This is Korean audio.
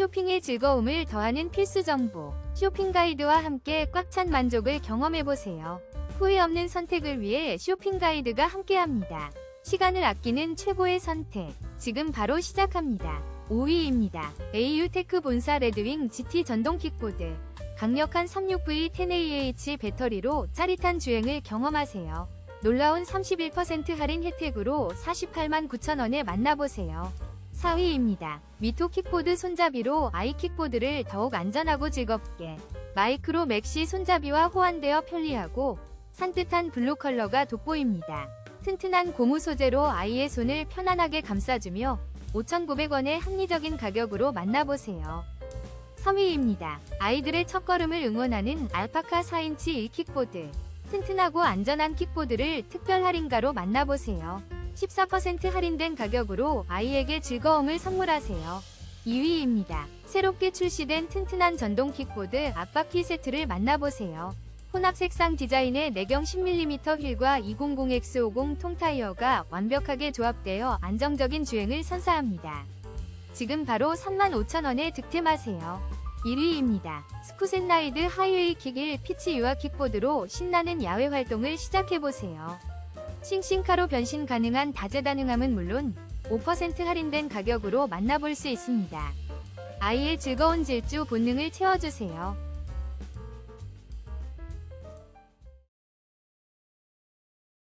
쇼핑의 즐거움을 더하는 필수 정보. 쇼핑 가이드와 함께 꽉 찬 만족을 경험해보세요. 후회 없는 선택을 위해 쇼핑 가이드가 함께합니다. 시간을 아끼는 최고의 선택. 지금 바로 시작합니다. 5위입니다. AU테크 본사 레드윙 GT 전동 킥보드. 강력한 36V10AH 배터리로 짜릿한 주행을 경험하세요. 놀라운 31% 할인 혜택으로 48만 9천원에 만나보세요. 4위입니다. 미토 킥보드 손잡이로 아이 킥보드를 더욱 안전하고 즐겁게 마이크로 맥시 손잡이와 호환되어 편리하고 산뜻한 블루 컬러가 돋보입니다. 튼튼한 고무 소재로 아이의 손을 편안하게 감싸주며 5,900원의 합리적인 가격으로 만나보세요. 3위입니다. 아이들의 첫걸음을 응원하는 알파카 4인치 1킥보드. 튼튼하고 안전한 킥보드를 특별 할인가로 만나보세요. 14% 할인된 가격으로 아이에게 즐거움을 선물하세요. 2위입니다. 새롭게 출시된 튼튼한 전동 킥보드 앞바퀴 세트를 만나보세요. 혼합 색상 디자인의 내경 10mm 휠과 200X50 통타이어가 완벽하게 조합되어 안정적인 주행을 선사합니다. 지금 바로 35,000원에 득템하세요. 1위입니다. 스쿠센 라이드 하이웨이 킥 1 피치 유아 킥보드로 신나는 야외 활동을 시작해보세요. 싱싱카로 변신 가능한 다재다능함은 물론 5% 할인된 가격으로 만나볼 수 있습니다. 아이의 즐거운 질주 본능을 채워주세요.